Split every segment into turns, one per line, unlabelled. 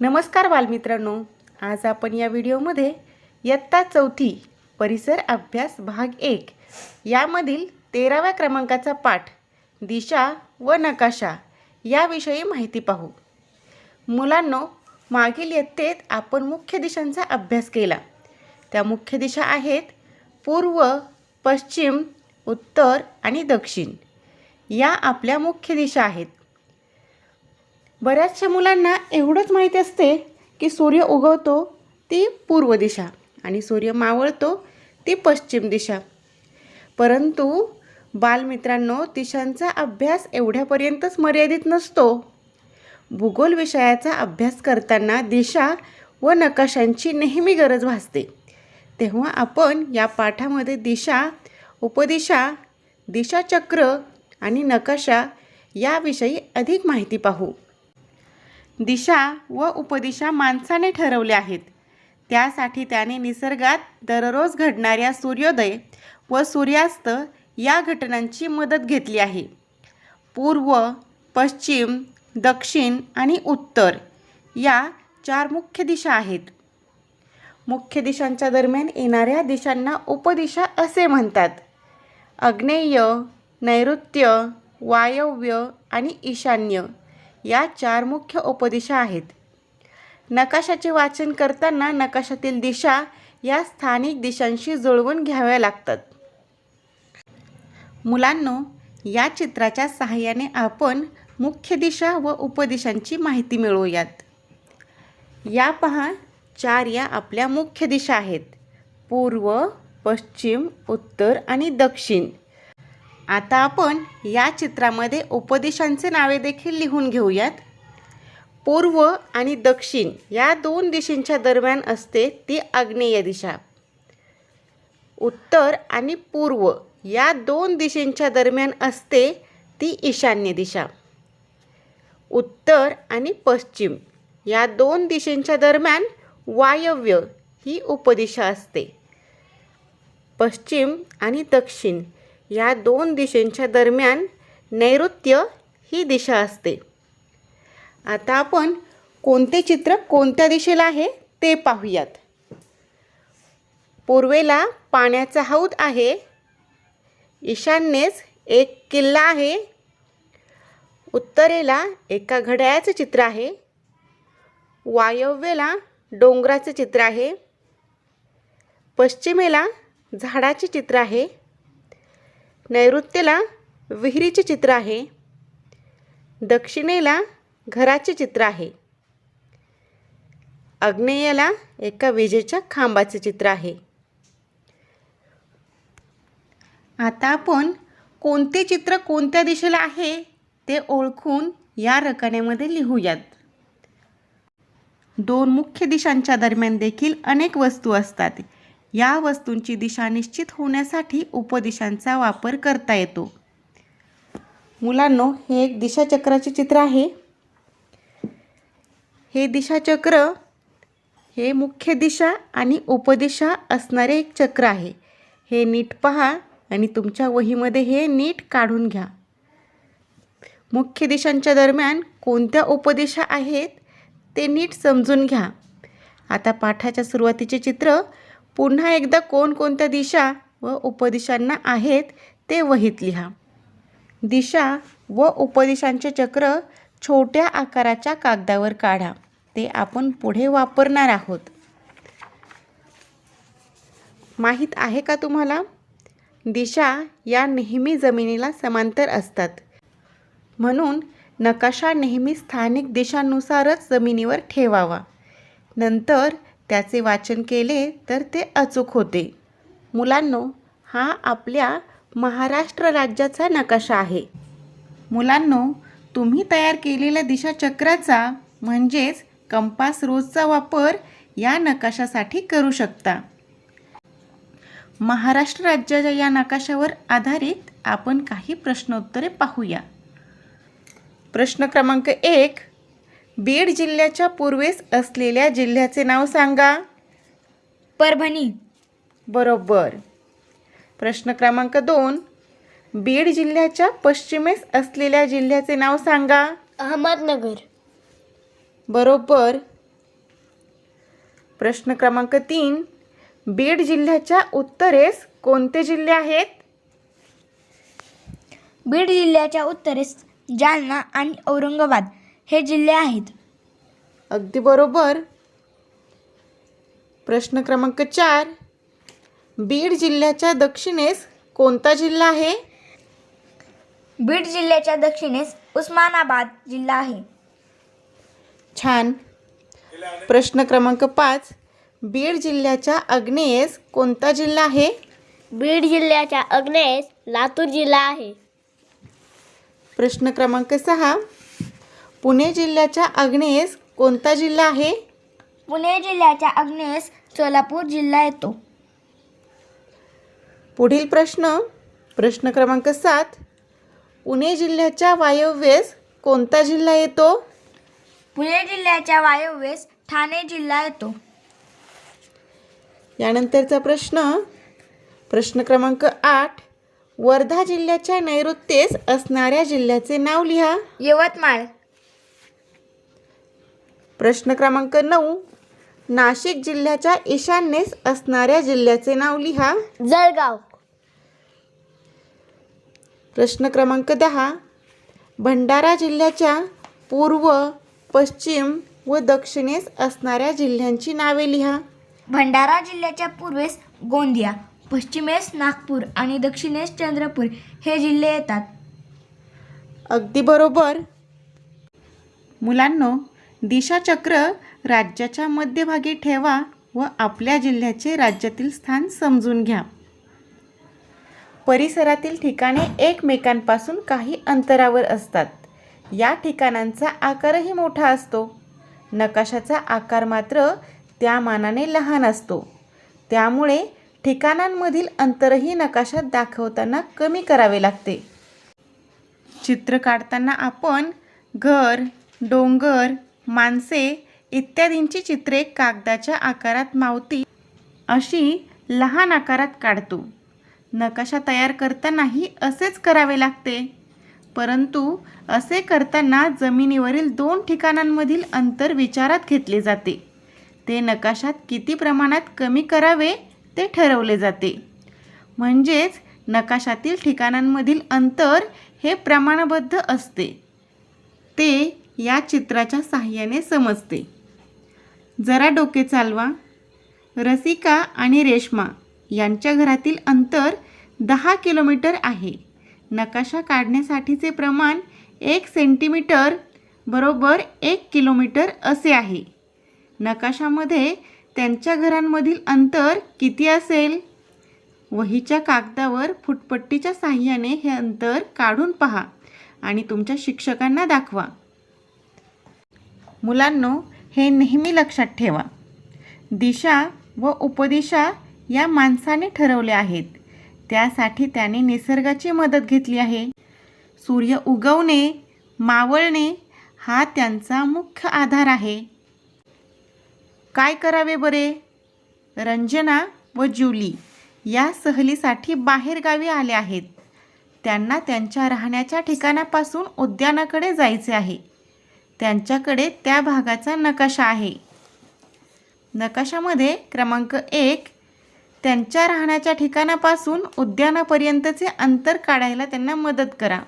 नमस्कार बालमित्रांनो. आज आपण या व्हिडिओमध्ये इयत्ता चौथी परिसर अभ्यास भाग एक यामधील तेराव्या क्रमांकाचा पाठ दिशा व नकाशा याविषयी माहिती पाहू. मुलांनो मागील इयत्तेत आपण मुख्य दिशांचा अभ्यास केला. त्या मुख्य दिशा आहेत पूर्व पश्चिम उत्तर आणि दक्षिण. या आपल्या मुख्य दिशा आहेत. बऱ्याचशा मुलांना एवढंच माहिती असते की सूर्य उगवतो ती पूर्व दिशा आणि सूर्य मावळतो ती पश्चिम दिशा. परंतु बालमित्रांनो दिशांचा अभ्यास एवढ्यापर्यंतच मर्यादित नसतो. भूगोल विषयाचा अभ्यास करताना दिशा व नकाशांची नेहमी गरज भासते. तेव्हा आपण या पाठामध्ये दिशा उपदिशा दिशाचक्र आणि नकाशा याविषयी अधिक माहिती पाहू. दिशा व उपदिशा माणसाने ठरवल्या आहेत. त्यासाठी त्याने निसर्गात दररोज घडणाऱ्या सूर्योदय व सूर्यास्त या घटनांची मदत घेतली आहे. पूर्व पश्चिम दक्षिण आणि उत्तर या चार मुख्य दिशा आहेत. मुख्य दिशांच्या दरम्यान येणाऱ्या दिशांना उपदिशा असे म्हणतात. आग्नेय नैऋत्य वायव्य आणि ईशान्य. या चार मुख्य उपदिशा आहेत. नकाशाचे वाचन करताना नकाशातील दिशा या स्थानिक दिशांशी जुळवून घ्याव्या लागतात. मुलांनो या चित्राच्या सहाय्याने आपण मुख्य दिशा व उपदिशांची माहिती मिळवूयात. या पहा चार या आपल्या मुख्य दिशा आहेत. पूर्व पश्चिम उत्तर आणि दक्षिण. आता आपण या चित्रामध्ये उपदिशांचे नावे देखील लिहून घेऊयात. पूर्व आणि दक्षिण या दोन दिशेंच्या दरम्यान असते ती आग्नेय दिशा. उत्तर आणि पूर्व या दोन दिशेंच्या दरम्यान असते ती ईशान्य दिशा. उत्तर आणि पश्चिम या दोन दिशेंच्या दरम्यान वायव्य ही उपदिशा असते. पश्चिम आणि दक्षिण या दोन दिशेंच्या दरम्यान नैऋत्य ही दिशा असते. आता आपण कोणते चित्र कोणत्या दिशेला आहे ते पाहूयात. पूर्वेला पाण्याचा हौद आहे. ईशान्येस एक किल्ला आहे. उत्तरेला एका घड्याळाचं चित्र आहे. वायव्येला डोंगराचं चित्र आहे. पश्चिमेला झाडाचे चित्र आहे. नैऋत्येला विहिरीचे चित्र आहे. दक्षिणेला घराचे चित्र आहे. आग्नेयेला एका विजेच्या खांबाचे चित्र आहे. आता आपण कोणते चित्र कोणत्या दिशेला आहे ते ओळखून या रकान्यामध्ये लिहूयात. दोन मुख्य दिशांच्या दरम्यान देखील अनेक वस्तू असतात. या वस्तूंची दिशा निश्चित होण्यासाठी उपदिशांचा वापर करता येतो. मुलांनो हे एक दिशाचक्राचे चित्र आहे. हे दिशाचक्र हे मुख्य दिशा आणि उपदिशा असणारे एक चक्र आहे. हे नीट पहा आणि तुमच्या वहीमध्ये हे नीट काढून घ्या. मुख्य दिशांच्या दरम्यान कोणत्या उपदिशा आहेत ते नीट समजून घ्या. आता पाठाच्या सुरुवातीचे चित्र पुन्हा एकदा कोणकोणत्या दिशा व उपदिशांना आहेत ते वहीत लिहा. दिशा व उपदिशांचे चक्र छोट्या आकाराच्या कागदावर काढा. ते आपण पुढे वापरणार आहोत. माहीत आहे का तुम्हाला? दिशा या नेहमी जमिनीला समांतर असतात. म्हणून नकाशा नेहमी स्थानिक दिशांनुसारच जमिनीवर ठेवावा. नंतर त्याचे वाचन केले तर ते अचूक होते. मुलांनो हा आपल्या महाराष्ट्र राज्याचा नकाशा आहे. मुलांनो तुम्ही तयार केलेल्या दिशाचक्राचा म्हणजेच कंपास रोजचा वापर या नकाशासाठी करू शकता. महाराष्ट्र राज्याच्या या नकाशावर आधारित आपण काही प्रश्नोत्तरे पाहूया. प्रश्न क्रमांक एक बीड जिल्ह्याच्या पूर्वेस असलेल्या जिल्ह्याचे नाव सांगा.
परभणी.
बरोबर. प्रश्न क्रमांक दोन. बीड जिल्ह्याच्या पश्चिमेस असलेल्या जिल्ह्याचे नाव सांगा.
अहमदनगर.
बरोबर. प्रश्न क्रमांक तीन. बीड जिल्ह्याच्या उत्तरेस कोणते जिल्हे आहेत?
बीड जिल्ह्याच्या उत्तरेस जालना आणि औरंगाबाद. हे जिल्हे आहेत.
अगदी बरोबर. प्रश्न क्रमांक चार. बीड जिल्ह्याच्या दक्षिणेस कोणता जिल्हा आहे?
बीड जिल्ह्याच्या दक्षिणेस उस्मानाबाद जिल्हा आहे.
छान. प्रश्न क्रमांक पाच. बीड जिल्ह्याच्या आग्नेयेस कोणता जिल्हा आहे?
बीड जिल्ह्याच्या आग्नेयेस लातूर जिल्हा आहे.
प्रश्न क्रमांक सहा. पुणे जिल्ह्याच्या आग्नेयेस कोणता जिल्हा आहे?
पुणे जिल्ह्याच्या आग्नेयेस सोलापूर जिल्हा येतो.
पुढील प्रश्न प्रश्न क्रमांक सात. पुणे जिल्ह्याच्या वायव्येस कोणता जिल्हा येतो?
पुणे जिल्ह्याच्या वायव्येस ठाणे जिल्हा येतो.
यानंतरचा प्रश्न प्रश्न क्रमांक आठ. वर्धा जिल्ह्याच्या नैऋत्येस असणाऱ्या जिल्ह्याचे नाव लिहा.
यवतमाळ.
प्रश्न क्रमांक नऊ. नाशिक जिल्ह्याच्या ईशान्येस असणाऱ्या जिल्ह्याचे नाव लिहा.
जळगाव.
प्रश्न क्रमांक दहा. भंडारा जिल्ह्याच्या पूर्व पश्चिम व दक्षिणेस असणाऱ्या जिल्ह्यांची नावे लिहा.
भंडारा जिल्ह्याच्या पूर्वेस गोंदिया पश्चिमेस नागपूर आणि दक्षिणेस चंद्रपूर हे जिल्हे येतात.
अगदी बरोबर. मुलांनो दिशाचक्र राज्याच्या मध्यभागी ठेवा व आपल्या जिल्ह्याचे राज्यातील स्थान समजून घ्या. परिसरातील ठिकाणे एकमेकांपासून काही अंतरावर असतात. या ठिकाणांचा आकारही मोठा असतो. नकाशाचा आकार मात्र त्या मानाने लहान असतो. त्यामुळे ठिकाणांमधील अंतरही नकाशात दाखवताना कमी करावे लागते. चित्र काढताना आपण घर डोंगर माणसे इत्यादींची चित्रे कागदाच्या आकारात मावती अशी लहान आकारात काढतो. नकाशा तयार करतानाही असेच करावे लागते. परंतु असे करताना जमिनीवरील दोन ठिकाणांमधील अंतर विचारात घेतले जाते. ते नकाशात किती प्रमाणात कमी करावे ते ठरवले जाते. म्हणजेच नकाशातील ठिकाणांमधील अंतर हे प्रमाणबद्ध असते. ते या चित्राच्या सहाय्याने समजते. जरा डोके चालवा. रसिका आणि रेश्मा यांच्या घरातील अंतर दहा किलोमीटर आहे. नकाशा काढण्यासाठीचे प्रमाण एक सेंटीमीटर बरोबर एक किलोमीटर असे आहे. नकाशामध्ये त्यांच्या घरांमधील अंतर किती असेल? वहीच्या कागदावर फुटपट्टीच्या साह्याने हे अंतर काढून पहा आणि तुमच्या शिक्षकांना दाखवा. मुलांनो हे नेहमी लक्षात ठेवा. दिशा व उपदिशा या माणसाने ठरवल्या आहेत. त्यासाठी त्याने निसर्गाची मदत घेतली आहे. सूर्य उगवणे मावळणे हा त्यांचा मुख्य आधार आहे. काय करावे बरे? रंजना व जुली या सहलीसाठी बाहेरगावी आल्या आहेत. त्यांना त्यांच्या राहण्याच्या ठिकाणापासून उद्यानाकडे जायचे आहे. त्यांच्याकडे त्या भागाचा नकाशा आहे. नकाशामध्ये क्रमांक एक त्यांच्या राहण्याच्या ठिकाणापासून उद्यानापर्यंतचे अंतर काढायला त्यांना मदत करा.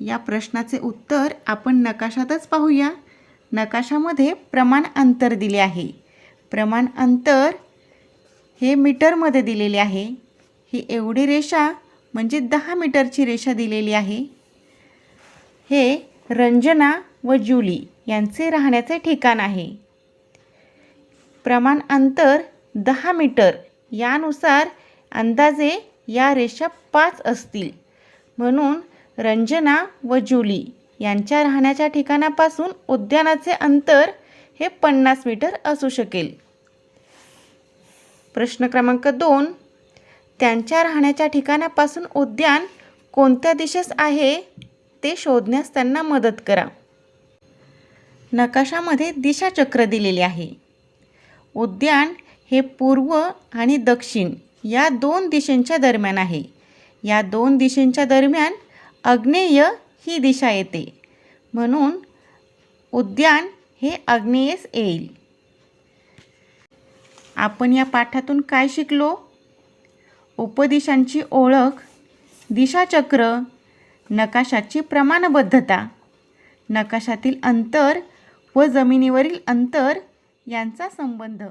या प्रश्नाचे उत्तर आपण नकाशातच पाहूया. नकाशामध्ये प्रमाण अंतर दिले आहे. प्रमाण अंतर हे मीटरमध्ये दिलेले आहे. ही एवढी रेषा म्हणजे दहा मीटरची रेषा दिलेली आहे. हे रंजना व जुली यांचे राहण्याचे ठिकाण आहे. प्रमाण अंतर दहा मीटर. यानुसार अंदाजे या रेषा पाच असतील. म्हणून रंजना व जुली यांच्या राहण्याच्या ठिकाणापासून उद्यानाचे अंतर हे पन्नास मीटर असू शकेल. प्रश्न क्रमांक दोन. त्यांच्या राहण्याच्या ठिकाणापासून उद्यान कोणत्या दिशेस आहे ते शोधण्यास त्यांना मदत करा. नकाशामध्ये दिशाचक्र दिलेले आहे. उद्यान हे पूर्व आणि दक्षिण या दोन दिशेंच्या दरम्यान आहे. या दोन दिशेंच्या दरम्यान आग्नेय ही दिशा येते. म्हणून उद्यान हे आग्नेयस येईल. आपण या पाठातून काय शिकलो? उपदिशांची ओळख दिशाचक्र नकाशाची प्रमाणबद्धता. नकाशातील अंतर व जमिनीवरील अंतर यांचा संबंध.